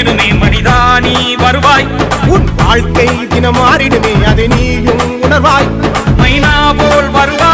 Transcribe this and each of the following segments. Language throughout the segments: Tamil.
மாறிடுமே மனிதா நீ வருவாய். உன் வாழ்க்கை தினம் மாறிடுமே அதை நீயும் உணர்வாய். மைனா போல் வருவாய்.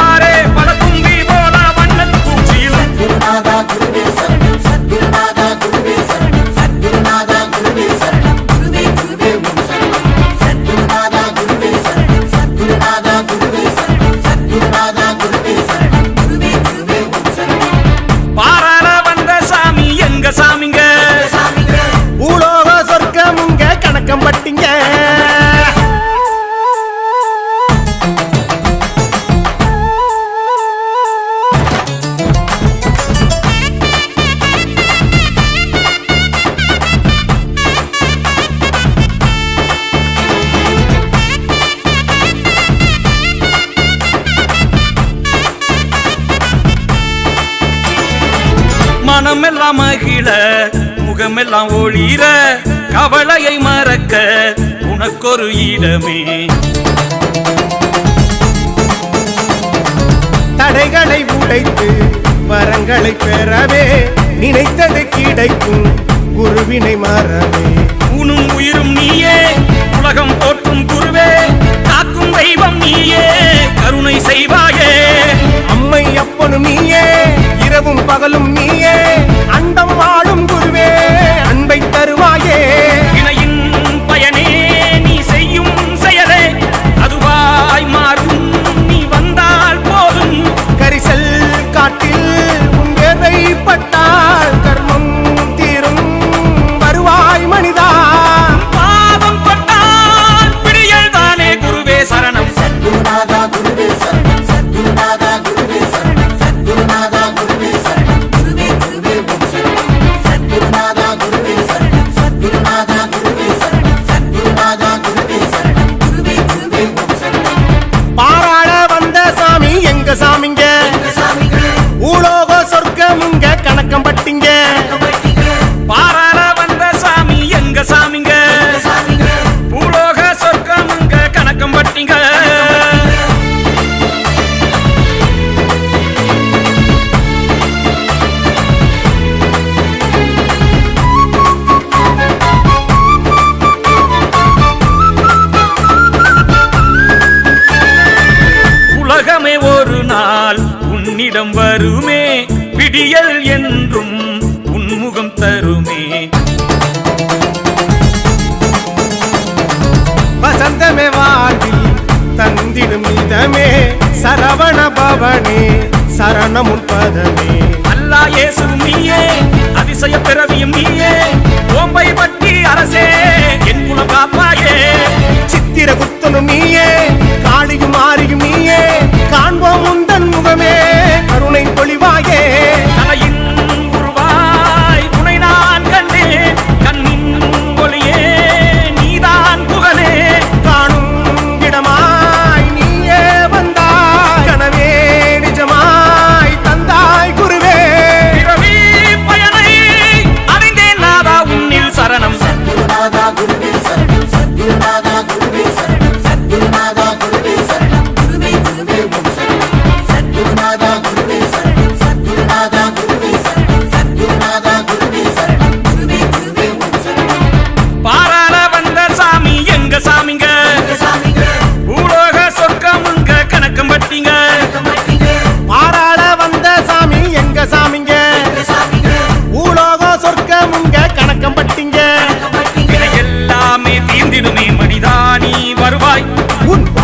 மனமெல்லாம் மகிழ முகமெல்லாம் ஒளிர கவலையை மறக்க உனக்கொரு இடமே. தடைகளை உடைத்து வரங்களை பெறவே நினைத்தது கிடைக்கும் குருவினை மாறவே. உனும் உயிரும் நீயே உலகம் போற்றும் குருவே. நாள் உன்னிடம் வருமே. விடியல் என்றும் உன்முகம் தருமே. வசந்தமே வாழ்வில் தந்திடும் இதமே. சரவண பவனே சரணமுன் பதமே. அல்லா இயேசும் நீயே அதிசய பிறவியும் நீயே. ஓம்பை பட்டி அரசே என் குல பாப்பாயே. சித்திர குத்தனும் நீயே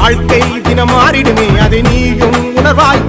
வாழ்க்கை தினம் மாறிடுமே அதை நீயும் உணர்வாய்.